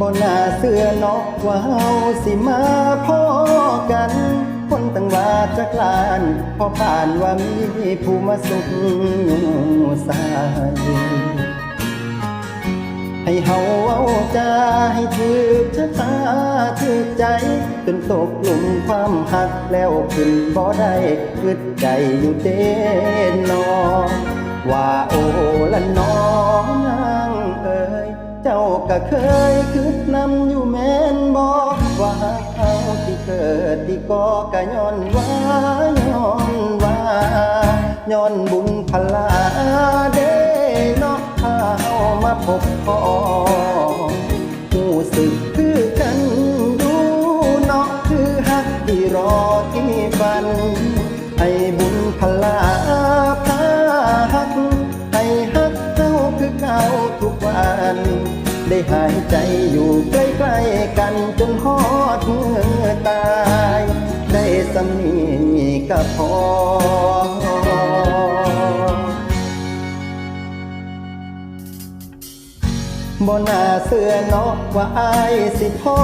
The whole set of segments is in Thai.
บ่น่าเสื้อเนอกว่าเฮาสิมาพ่อกัน คนตั้งว่าจักลานพอผ่านว่ามีผู้มาสุขอยู่สายให้เฮาเว้าจาให้ถือชะตาถือใจ จนตกหลุมความหักแล้วขึ้นบ่ได้กึดใจอยู่เด่นนอว่าโอละน้องนาง เจ้าก็เคยคืดนำอยู่แม่นบอกว่าเฮาที่เกิดที่ก็กะย้อนว่าย้อนว่าย้อนบุญพลาเด้เนาะพาเฮามาพบพอหูสึกคือกัน ได้หายใจอยู่ใกล้ๆกันจนฮอดเมื่อตาย ได้สำนีก็พอบ่น่าเสื้อเนอกว่าอายสิพ่อ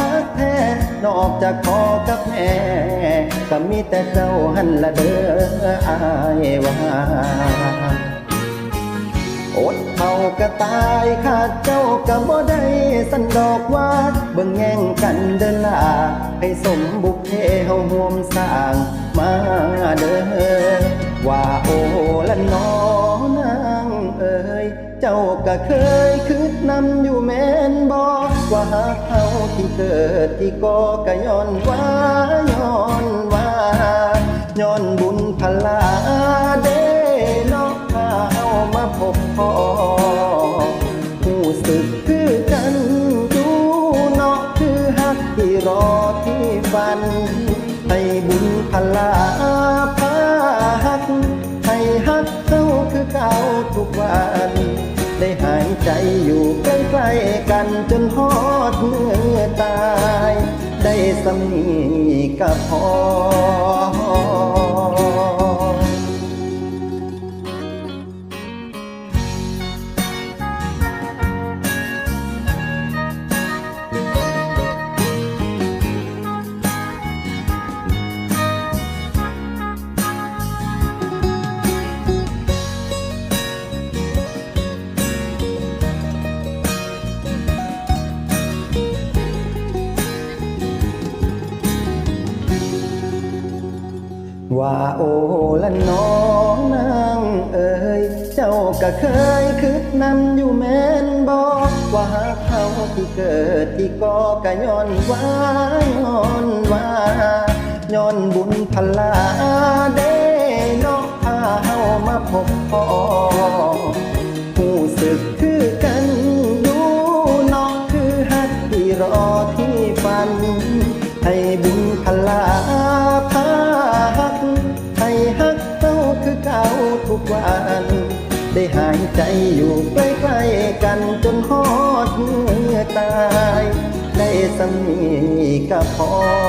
ฮักแท้ นอกจากพ่อกับแม่ก็มีแต่เจ้าหันละเด้ออายว่า อดเขาก็ตายขาดเจ้าก็บ่ได้สันดอกว่าเบิ่งแย่งกันเดินลาให้สมบุพเพเฮาห่วมสร้างมาเด้อว่าโอ้ละน้องนางเอ๋ยเจ้าก็เคยคิดนำอยู่แม่นบ่ว่าหากเฮาที่เกิดที่ก็ก็ย้อนว่าย้อนว่าย้อนบุญพลาเด้ ฝัน ให้บุญพลาพาหัก ให้หักเข้าคือเก่าทุกวัน ได้หายใจอยู่ใกล้ๆกันจนฮอดเมื่อตาย ได้สำนีกับพอ ว่าโอ้ละน้องนางเอ๋ยเจ้าก็เคยคิดนำอยู่แม่นบอกว่าหากเขาที่เกิดที่ก็กะย้อนว่าย้อนว่าย้อนบุญพลาเด้นาะพาเฮามาพบพ่อหูสึก ก่าทุกวัน ได้หายใจอยู่ใกล้ๆกันจนฮอดเมื่อตาย ได้สำนีกับพอ